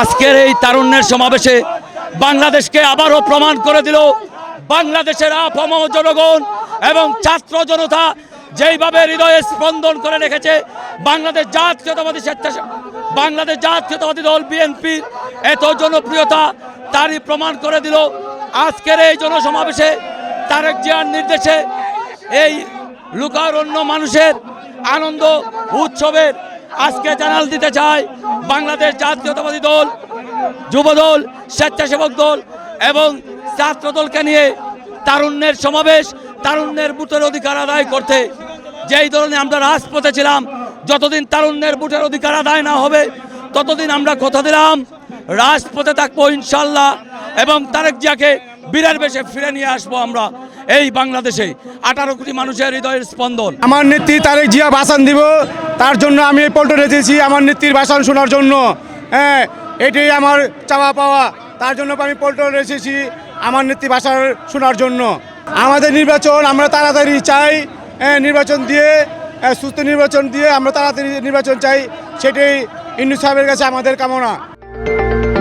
আজকের এই তারুণ্যের সমাবেশে বাংলাদেশকে আবারও প্রমাণ করে দিল বাংলাদেশের আপাম জনগণ এবং ছাত্র জনতা যেইভাবে হৃদয়ে স্পন্দন করে রেখেছে, বাংলাদেশ জাতীয়তাবাদী স্বেচ্ছাসেবক, বাংলাদেশ জাতীয়তাবাদী দল বিএনপির এত জনপ্রিয়তা তারই প্রমাণ করে দিল আজকের এই জনসমাবেশে তারেক জিয়ার নির্দেশে এই লুকারণ্য মানুষের আনন্দ উৎসবের আজকে জানাল দিতে চাই বাংলাদেশ জাতীয়তাবাদী দল, যুবদল, স্বেচ্ছাসেবক দল এবং ছাত্র দলকে নিয়ে তারুণ্যের সমাবেশ, তারুণ্যের বুটের অধিকার আদায় করতে। যেই ধরনের আমরা রাজপথে ছিলাম, যতদিন তারুণ্যের বুটের অধিকার আদায় না হবে, ততদিন আমরা কথা দিলাম। রাজপথে থাকব ইনশাল্লাহ এবং তারেক জিয়াকে বিরাট বেশে ফিরে নিয়ে আসব আমরা এই বাংলাদেশে। আঠারো কোটি মানুষের হৃদয়ের স্পন্দন। আমার নেত্রী তারেক জিয়া ভাষণ দিব। তার জন্য আমি এই পল্টনে এসেছি আমার নেত্রীর ভাষণ শোনার জন্য। হ্যাঁ এটাই আমার চাওয়া পাওয়া। তার জন্য আমি পল্টনে এসেছি আমার নেত্রী ভাষণ শোনার জন্য। আমাদের নির্বাচন আমরা তাড়াতাড়ি চাই। হ্যাঁ, নির্বাচন দিয়ে হ্যাঁ, সুস্থ নির্বাচন দিয়ে আমরা তাড়াতাড়ি নির্বাচন চাই। সেটাই ইন্দু সাহেবের কাছে আমাদের কামনা। Thank you.